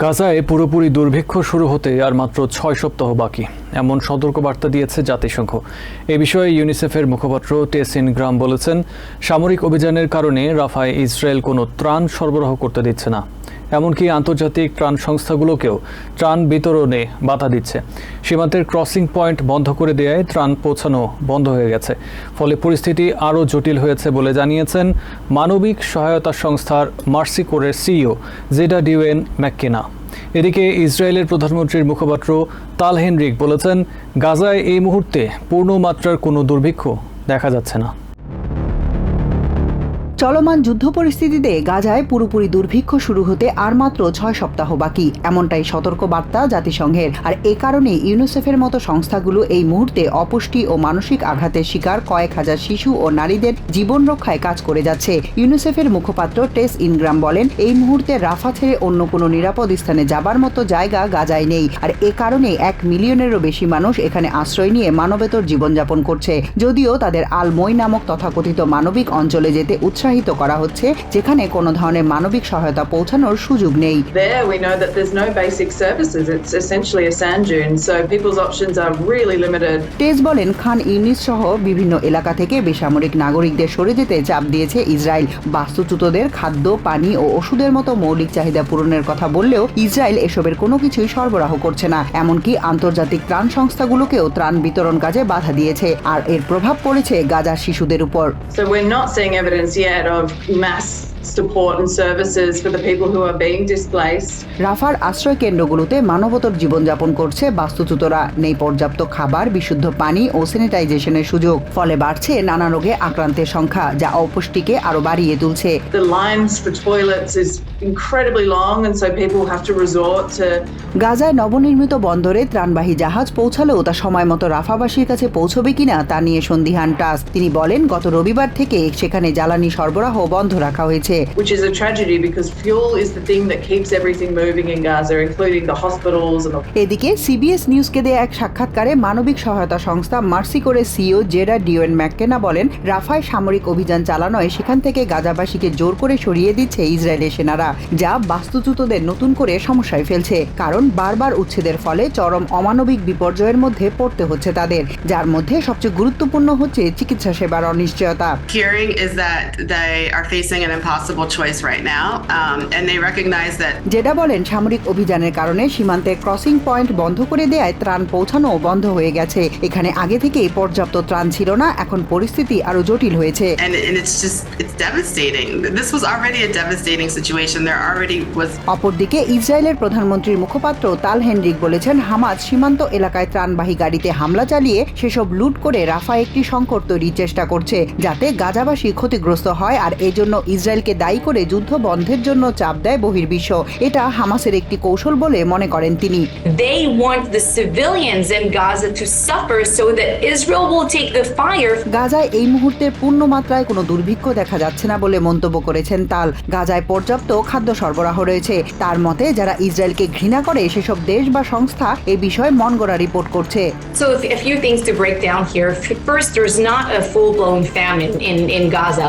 গাজায় পুরোপুরি দুর্ভিক্ষ শুরু হতে আর মাত্র ছয় সপ্তাহ বাকি। এমন সতর্কবার্তা দিয়েছে জাতিসংঘ। এ বিষয়ে ইউনিসেফের মুখপাত্র টেসিন গ্রাম বলেছেন, সামরিক অভিযানের কারণে রাফায় ইসরায়েল কোনো ত্রাণ সরবরাহ করতে দিচ্ছে না। এমনকি আন্তর্জাতিক ত্রাণ সংস্থাগুলোকেও ত্রাণ বিতরণে বাধা দিচ্ছে। সীমান্তের ক্রসিং পয়েন্ট বন্ধ করে দেওয়ায় ত্রাণ পৌঁছানো বন্ধ হয়ে গেছে। ফলে পরিস্থিতি আরও জটিল হয়েছে বলে জানিয়েছেন মানবিক সহায়তা সংস্থার মার্সি কোরের সিইও জেডা ডিউএন ম্যাককেনা। এদিকে ইসরায়েলের প্রধানমন্ত্রীর মুখপাত্র তাল হেনরিক বলেছেন, গাজায় এই মুহূর্তে পূর্ণমাত্রার কোনো দুর্ভিক্ষ দেখা যাচ্ছে না। চলমান যুদ্ধ পরিস্থিতিতে গাজায় পুরোপুরি দুর্ভিক্ষ শুরু হতে আর মাত্র ছয় সপ্তাহ বাকি। এমনটাই সতর্ক বার্তা জাতিসংঘের। আর এ কারণে ইউনিসেফের মতো সংস্থাগুলো এই মুহূর্তে অপুষ্টি ও মানসিক আঘাতের শিকার কয়েক হাজার শিশু ও নারীদের জীবন রক্ষায় কাজ করে যাচ্ছে। ইউনিসেফের মুখপাত্র টেস ইনগ্রাম বলেন, এই মুহূর্তে রাফা ছেড়ে অন্য কোনো নিরাপদ স্থানে যাবার মতো জায়গা গাজায় নেই। আর এ কারণে এক মিলিয়নেরও বেশি মানুষ এখানে আশ্রয় নিয়ে মানবেতর জীবনযাপন করছে। যদিও তাদের আল মই নামক তথাকথিত মানবিক অঞ্চলে যেতে উৎসাহিত করা হচ্ছে যেখানে কোনো ধরনের মানবিক সহায়তা পৌঁছানোর সুযোগ নেই There, we know that there's no basic services. It's essentially a sand dune, so people's options are really limited. টেস বলেন খান ইউনিস সহ বিভিন্ন এলাকা থেকে বেসামরিক নাগরিকদের সরে যেতে চাপ দিয়েছে ইসরায়েল বাস্তুচ্যুতদের খাদ্য পানি ও ওষুধের মতো মৌলিক চাহিদা পূরণের কথা বললেও ইসরায়েল এসবের কোনো কিছুই সরবরাহ করছে না এমনকি আন্তর্জাতিক ত্রাণ সংস্থাগুলোকেও ত্রাণ বিতরণ কাজে বাধা দিয়েছে আর এর প্রভাব পড়েছে গাজার শিশুদের উপর So we're not seeing evidence yet of mass support and services for the people who are being displaced. রাফার আশ্রয় কেন্দ্রগুলোতে মানবতর জীবনযাপন করছে বাস্তুচ্যুতরা। নেই পর্যাপ্ত খাবার বিশুদ্ধ পানি ও স্যানিটাইজেশনের সুযোগ। ফলে বাড়ছে নানা রোগে আক্রান্তের সংখ্যা যা অপুষ্টিকে আরও বাড়িয়ে তুলছে। The lines for toilets is incredibly long, and so people have to resort to গাজায় নবনির্মিত বন্দরে ত্রাণবাহী জাহাজ পৌঁছালেও তা সময় মতো রাফাবাসীর কাছে পৌঁছবে কিনা তা নিয়ে সন্দিহান টাস তিনি বলেন গত রবিবার থেকে সেখানে জ্বালানি সরবরাহ বন্ধ রাখা হয়েছে। Which is a tragedy because fuel is the thing that keeps everything moving in Gaza, including the hospitals and the এদিকে সিবিএস নিউজকে দেয়া এক সাক্ষাৎকারে মানবিক সহায়তা সংস্থা মার্সি করে সিও জেডা ডিওয়েন ম্যাককেনা বলেন রাফায় সামরিক অভিযান চালানোয় সেখান থেকে গাজাবাসীকে জোর করে সরিয়ে দিচ্ছে ইসরায়েলের সেনারা যা বাস্তুচ্যুতদের নতুন করে সমস্যায় ফেলছে কারণ বারবার উচ্ছেদের ফলে চরম অমানবিক বিপর্যয়ের মধ্যে পড়তে হচ্ছে তাদের যার মধ্যে সবচেয়ে গুরুত্বপূর্ণ হচ্ছে চিকিৎসা সেবার অনিশ্চয়তা। Impossible choice right now, um, and they recognize that জেডা বলেন সামরিক অভিযানের কারণে সীমান্তে ক্রসিং পয়েন্ট বন্ধ করে দেয়ায় ত্রাণ পৌঁছানো বন্ধ হয়ে গেছে এখানে আগে থেকেই পর্যাপ্ত ত্রাণ ছিল না এখন পরিস্থিতি আরও জটিল হয়েছে and, and it's just it's devastating. This was already a devastating situation. There already was অপরদিকে ইসরায়েলের প্রধানমন্ত্রীর মুখপাত্র তাল হেনরিক বলেছেন হামাজ সীমান্ত এলাকায় ত্রাণবাহী গাড়িতে হামলা চালিয়ে সেসব লুট করে রাফা একটি সংকট তৈরির চেষ্টা করছে যাতে গাজাবাসী ক্ষতিগ্রস্ত হয় আর এজন্য ইসরায়েলকে দায়ী করে যুদ্ধ বন্ধের জন্য চাপ দেয় বহির্বিশ্ব। এটা হামাসের একটি কৌশল বলে মনে করেন তিনি। They want the civilians in Gaza to suffer so that Israel will take the fire. গাজায় এই মুহূর্তে পূর্ণ মাত্রায় কোনো দুর্ভিক্ষ দেখা যাচ্ছে না বলে মন্তব্য করেছেন তাল। গাজায় পর্যাপ্ত খাদ্য সরবরাহ রয়েছে। তার মতে যারা ইসরায়েলকে ঘৃণা করে সেসব দেশ বা সংস্থা এ বিষয়ে মনগড়া রিপোর্ট করছে। So, a few things to break down here. First, there's not a full blown famine in, in Gaza.